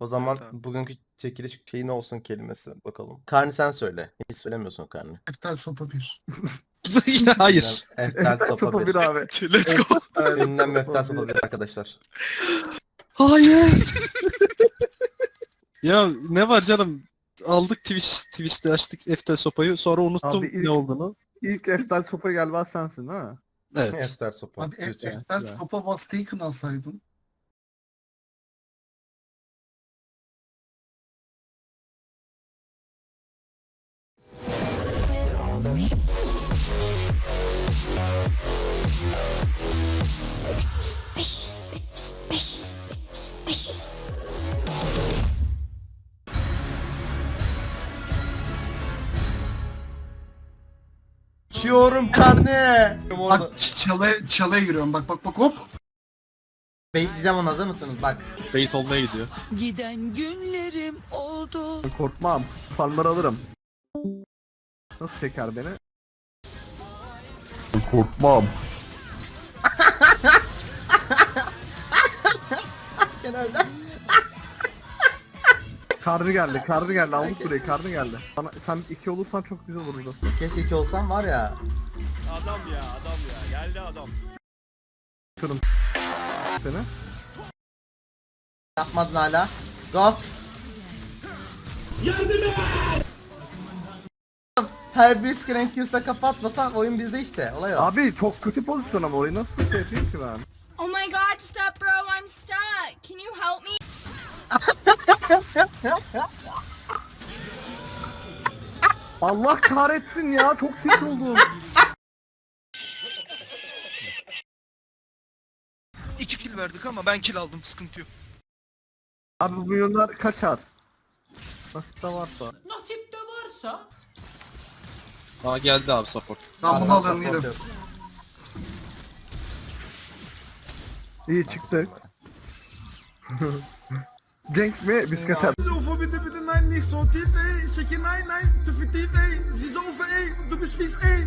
O zaman Tamam. bugünkü çekiliş şeyi ne olsun kelimesi bakalım. Karni sen söyle. Hiç söylemiyorsun Karni. Eftel sopa bir. Hayır. Eftel sopa bir. abi. Let's go. Ünlem Eftel sopa bir arkadaşlar. Hayır. ya ne var canım? Aldık Twitch, Twitch'te açtık Eftel sopayı sonra unuttum Abi ilk- ne olduğunu. İlk Eftel sopa galiba sensin değil mi? Evet. Eftel sopa. Abi Türkçe. Eftel sopa was taken alsaydın. Uçuyorum Karni. Orada. Bak ç- çalaya, çalaya giriyorum bak bak bak hop. Bekleyeceğim onu hazır mısınız? Bak. Bait olmaya gidiyor. Giden günlerim oldu. Korkmam. Farları alırım. Nasıl çeker beni? Korkmam. Kenarda. Karnı geldi, karnı geldi. Aldık burayı, karnı geldi. Sana, sen iki olursan çok güzel olur burası. Keşke iki olsam var ya. Adam ya adam ya. Geldi adam. Seni. Yapmadın hala. Go. Her bir screen Q's'ta kapatmasan oyun bizde işte. Olay o. Abi çok kötü pozisyon ama orayı nasıl şey yapayım ki ben? Oh my god, stop, bro. I'm stuck. Can you help me? Allah kahretsin ya çok tilt oldum. İki kill verdik ama ben kill aldım sıkıntı yok. Abi bu milyonlar kaçar. Nasipte varsa. Aa geldi abi support. Ben bunu alırım yok. İyi çıktık. Genk mi? Biz kaçar. Zoveel bitte bitte nein, nicht so tief, ey. Check je nein, nein, te vertief, ey. Zie zoveel, ey. Du bist ey.